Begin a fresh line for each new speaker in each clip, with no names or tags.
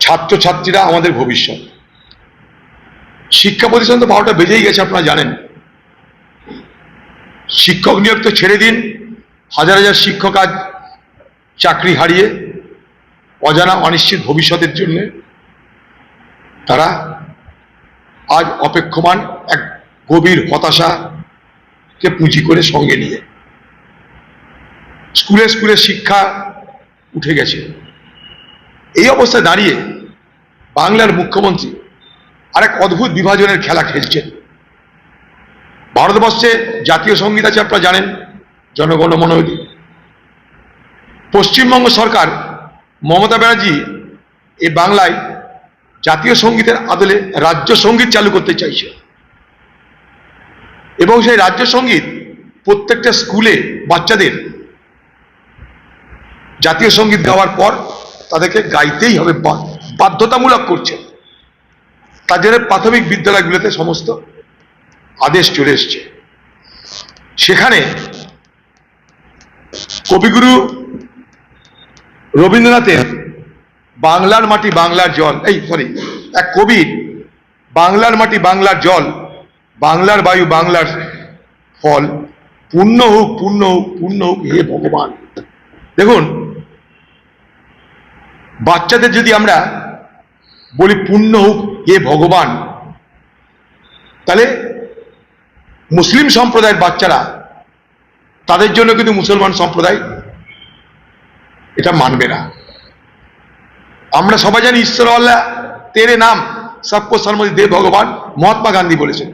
ছাত্রছাত্রীরা আমাদের ভবিষ্যৎ। শিক্ষা প্রতিষ্ঠান তো বারোটা বেজেই গেছে, আপনারা জানেন। শিক্ষক নিয়োগ তো ছেড়ে দিন, হাজার হাজার শিক্ষক আজ চাকরি হারিয়ে, অজানা, অনিশ্চিত ভবিষ্যতের জন্য তারা আজ অপেক্ষমান এক গভীর হতাশাকে পুঁজি করে সঙ্গে নিয়ে। স্কুলে স্কুলে শিক্ষা উঠে গেছে। এই অবস্থায় দাঁড়িয়ে বাংলার মুখ্যমন্ত্রী আরেক অদ্ভুত বিভাজনের খেলা খেলছেন। ভারতবর্ষে জাতীয় সংগীত আছে আপনারা জানেন, জনগণ মনোহরি পশ্চিমবঙ্গ সরকার মমতা ব্যানার্জি এই বাংলায় জাতীয় সঙ্গীতের আদলে রাজ্য সংগীত চালু করতে চাইছে। এবং সেই রাজ্য সংগীত প্রত্যেকটা স্কুলে বাচ্চাদের জাতীয় সংগীত গাওয়ার পর তাদেরকে গাইতেই হবে বাধ্যতামূলক করছে। তার জন্য প্রাথমিক বিদ্যালয়গুলোতে সমস্ত আদেশ চলে এসছে। সেখানে কবিগুরু রবীন্দ্রনাথের বাংলার মাটি বাংলার জল, এই সরি এক কবির বাংলার মাটি বাংলার জল, বাংলার বায়ু বাংলার ফল, পূর্ণ হোক পূর্ণ হোক পূর্ণ হোক, হে ভগবান। দেখুন বাচ্চাদের যদি আমরা বলি পূর্ণ হোক হে ভগবান, তাহলে মুসলিম সম্প্রদায়ের বাচ্চারা তাদের জন্য কিন্তু মুসলমান সম্প্রদায় এটা মানবে না। আমরা সবাই জানি ঈশ্বর আল্লাহ, তেরে নাম, সবকো সন্মতি দে ভগবান, মহাত্মা গান্ধী বলেছেন।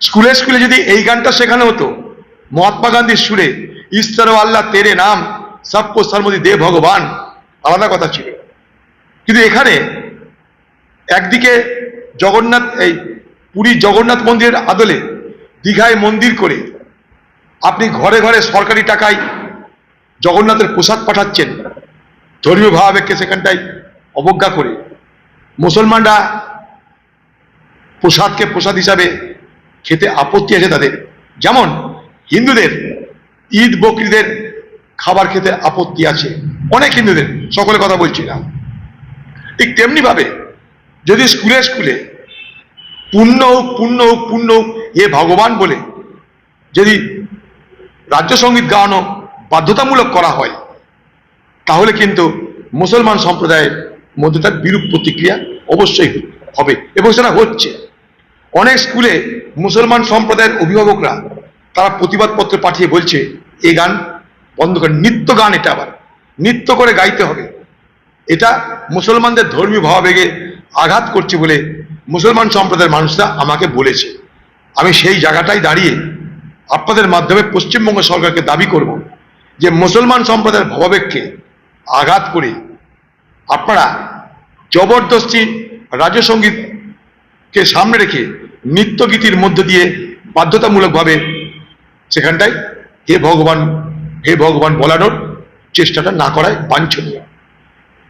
স্কুলে স্কুলে যদি এই গানটা শেখানো হতো, মহাত্মা গান্ধীর সুরে, ঈশ্বর আল্লাহ, তেরে নাম, সবকো সন্মতি দে ভগবান আলাদা কথা ছিল। কিন্তু এখানে একদিকে জগন্নাথ, এই পুরী জগন্নাথ মন্দিরের আদলে দীঘায় মন্দির করে আপনি ঘরে ঘরে সরকারি টাকায় জগন্নাথের প্রসাদ পাঠাচ্ছেন, ধর্মীয় ভাবাবেগকে সেখানটায় অবজ্ঞা করে। মুসলমানরা প্রসাদকে প্রসাদ হিসাবে খেতে আপত্তি আছে তাদের। যেমন হিন্দুদের, ঈদ বকরিদের খাবার খেতে আপত্তি আছে। অনেক হিন্দুদের সকলে কথা বলছি না। ঠিক তেমনি ভাবে যদি স্কুলে স্কুলে পূর্ণ হোক পূর্ণ হোক পূর্ণ হোক, এ ভগবান বলে যদি রাজ্য সংগীত গাওয়ানো বাধ্যতামূলক করা হয়, তাহলে কিন্তু মুসলমান সম্প্রদায়ের মধ্যে তার বিরূপ প্রতিক্রিয়া অবশ্যই হবে এবং সেটা হচ্ছে। অনেক স্কুলে মুসলমান সম্প্রদায়ের অভিভাবকরা তারা প্রতিবাদপত্র পাঠিয়ে বলছে এই গান বন্ধ করে নিত্য গান এটা আবার। নৃত্য করে গাইতে হবে। এটা মুসলমানদের ধর্মীয় ভাবাবেগে আঘাত করছে বলে মুসলমান সম্প্রদায়ের মানুষরা আমাকে বলেছে। আমি সেই জায়গাটায় দাঁড়িয়ে আপনাদের মাধ্যমে পশ্চিমবঙ্গ সরকারকে দাবি করব যে মুসলমান সম্প্রদায়ের ভাবাবেগকে আঘাত করে আপনারা জবরদস্তি রাজ্য সঙ্গীতকে সামনে রেখে নৃত্যগীতির মধ্য দিয়ে বাধ্যতামূলকভাবে সেখানটায় হে ভগবান হে ভগবান বলানোর চেষ্টাটা না করাই বাঞ্ছনীয়।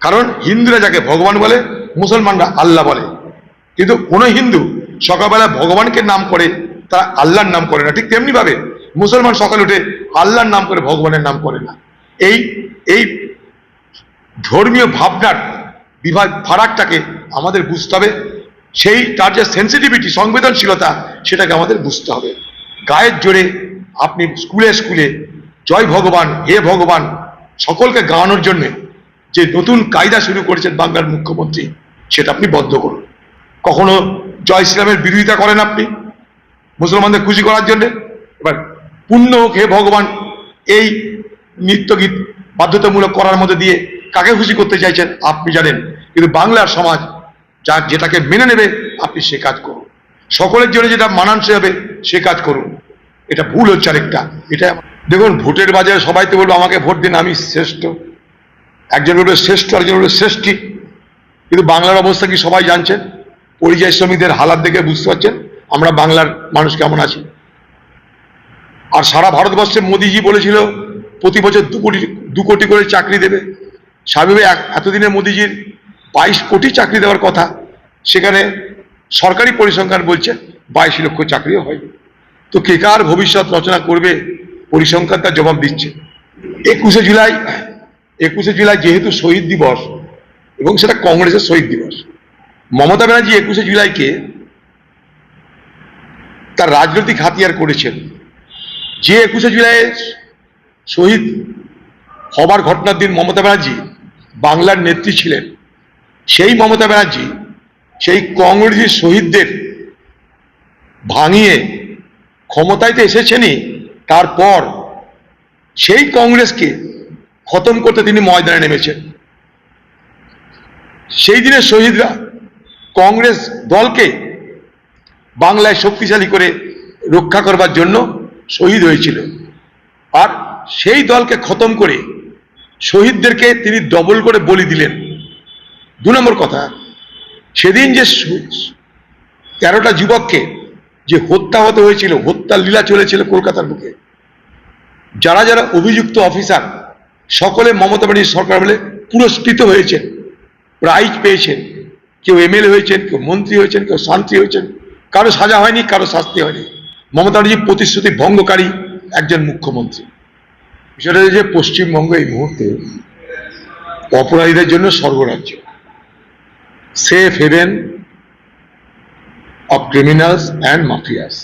কারণ হিন্দুরা যাকে ভগবান বলে, মুসলমানরা আল্লাহ বলে। কিন্তু কোনো হিন্দু সকালবেলা ভগবানকে নাম করে, তারা আল্লাহর নাম করে না। ঠিক তেমনি ভাবে মুসলমান সকালে উঠে আল্লাহর নাম করে, ভগবানের নাম করে না। এই এই ধর্মীয় ভাবনার বিভাগ ফারাকটাকে আমাদের বুঝতে হবে। সেই, তার যে সেন্সিটিভিটি সংবেদনশীলতা, সেটাকে আমাদের বুঝতে হবে। গায়ের জোরে আপনি স্কুলে স্কুলে জয় ভগবান, হে ভগবান। সকলকে গাওয়ানোর জন্যে যে নতুন কায়দা শুরু করেছেন বাংলার মুখ্যমন্ত্রী, সেটা আপনি বন্ধ করুন। কখনো জয় শ্রীরামের বিরোধিতা করেন আপনি মুসলমানদের খুশি করার জন্য? এবার পুণ্য হোক, হে ভগবান, এই নৃত্যগীত বাধ্যতামূলক করার মধ্যে দিয়ে কাকে খুশি করতে চাইছেন আপনি জানেন, কিন্তু বাংলার সমাজ যা যেটাকে মেনে নেবে আপনি সে কাজ করুন। সকলের জন্য যেটা মানানসই হবে সে কাজ করুন। এটা ভুল হচ্ছে আরেকটা এটা দেখুন, ভোটের বাজারে সবাই তো বলব, আমাকে ভোট দিন, আমি শ্রেষ্ঠ। একজন বলবে, শ্রেষ্ঠ একজন বলবে, শ্রেষ্ঠী। কিন্তু বাংলার অবস্থা কি সবাই জানছেন? পরিযায়ী শ্রমিকদের হালাত দেখে বুঝতে পারছেন? আমরা বাংলার মানুষ কেমন আছি? আর সারা ভারতবর্ষে মোদিজি বলেছিল, প্রতি বছর দু কোটি দু কোটি করে চাকরি দেবে। স্বাভাবিক এতদিনে মোদিজির বাইশ কোটি চাকরি দেওয়ার কথা, সেখানে সরকারি পরিসংখ্যান বলছে, বাইশ লক্ষ চাকরিও হয়নি। তো কে কার ভবিষ্যৎ রচনা করবে? পরিসংখ্যান তার জবাব দিচ্ছে। একুশে জুলাই একুশে জুলাই যেহেতু শহীদ দিবস এবং সেটা কংগ্রেসের শহীদ দিবস, মমতা ব্যানার্জি একুশে জুলাইকে তার রাজনৈতিক হাতিয়ার করেছেন। যে একুশে জুলাই শহীদ হবার ঘটনার দিন মমতা ব্যানার্জি বাংলার নেত্রী ছিলেন। সেই মমতা ব্যানার্জি সেই কংগ্রেসের শহীদদের ভাঙিয়ে ক্ষমতায় তো এসেছেনই তারপর সেই কংগ্রেসকে খতম করতে তিনি ময়দানে নেমেছেন। সেই দিনের শহীদরা কংগ্রেস দলকে বাংলায় শক্তিশালী করে রক্ষা করবার জন্য শহীদ হয়েছিল। আর সেই দলকে খতম করে শহীদদেরকে তিনি ডবল করে বলি দিলেন। দু নম্বর কথা, সেদিন যে তেরোটা যুবককে যে হত্যা হতে হয়েছিল, হত্যার লীলা চলেছিল কলকাতার বুকে। যারা যারা অভিযুক্ত অফিসার, সকলে মমতা ব্যানার্জি সরকার বলে পুরস্কৃত হয়েছেন, প্রাইজ পেয়েছেন। কেউ এমএলএ হয়েছেন, কেউ মন্ত্রী হয়েছেন, কেউ শান্তি হয়েছেন। কারও সাজা হয়নি, কারও শাস্তি হয়নি। মমতা ব্যানার্জি প্রতিশ্রুতি ভঙ্গকারী একজন মুখ্যমন্ত্রী। বিষয়টা যে পশ্চিমবঙ্গ এই মুহূর্তে অপরাধীদের জন্য স্বর্গরাজ্য। Safe haven of criminals and mafias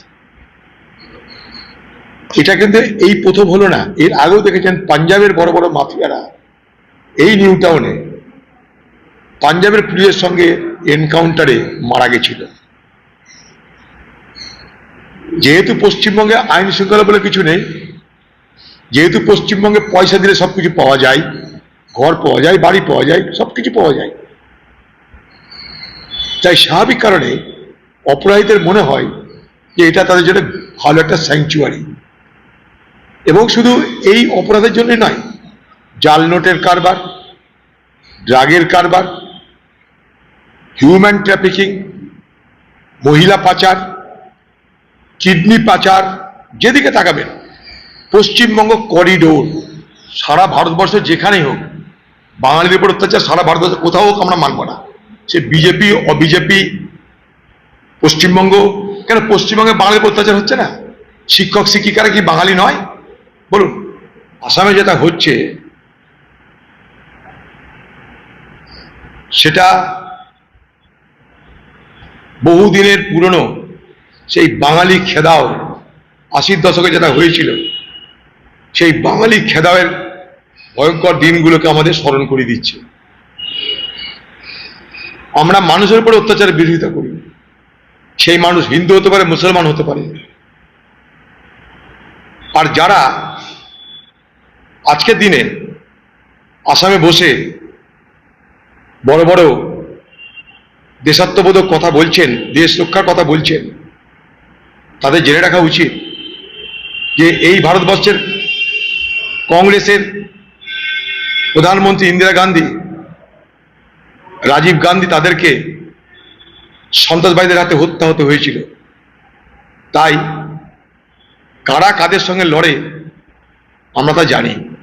এটা কিন্তু এই প্রথম হলো না। এর আগেও দেখেছেন পাঞ্জাবের বড় বড় মাফিয়ারা এই নিউ টাউনে পাঞ্জাবের পুলিশের সঙ্গে এনকাউন্টারে মারা গেছিল। যেহেতু পশ্চিমবঙ্গে আইন শৃঙ্খলা বলে কিছু নেই, যেহেতু পশ্চিমবঙ্গে পয়সা দিলে সব কিছু পাওয়া যায়, ঘর পাওয়া যায়, বাড়ি পাওয়া যায় সব কিছু পাওয়া যায়। তাই স্বাভাবিক কারণে অপরাধীদের মনে হয় যে এটা তাদের জন্য ভালো একটা স্যাংচুয়ারি এবং শুধু এই অপরাধের জন্য নয়, জাল নোটের কারবার, ড্রাগের কারবার হিউম্যান ট্রাফিকিং মহিলা পাচার, কিডনি পাচার, যেদিকে তাকাবেন, পশ্চিমবঙ্গ করিডোর সারা ভারতবর্ষ যেখানেই হোক বাঙালির উপর অত্যাচার, সারা ভারতবর্ষ কোথাও হোক, আমরা মানব না। সে বিজেপি, অবিজেপি পশ্চিমবঙ্গ, কেন পশ্চিমবঙ্গে বাঙালির অত্যাচার হচ্ছে না? শিক্ষক, শিক্ষিকারা কি বাঙালি নয়? বলুন, আসামে যেটা হচ্ছে, সেটা বহুদিনের পুরনো সেই বাঙালি খেদাও, আশির দশকে যেটা হয়েছিল, সেই বাঙালি খেদাওয়ের ভয়ঙ্কর দিনগুলোকে আমাদের স্মরণ করে দিচ্ছে। আমরা মানুষের উপরে অত্যাচারের বিরোধিতা করি। সেই মানুষ হিন্দু হতে পারে, মুসলমান হতে পারে। আর যারা আজকের দিনে আসামে বসে বড় বড় দেশাত্মবোধক কথা বলছেন, দেশ রক্ষার কথা বলছেন, তাদের জেনে রাখা উচিত যে এই ভারতবর্ষের কংগ্রেসের প্রধানমন্ত্রী ইন্দিরা গান্ধী, রাজীব গান্ধী তাদেরকে সন্ত্রাসবাদীদের হাতে হত্যা হতে হয়েছিল। তাই কারা কাদের সঙ্গে লড়ে আমরা তা জানি।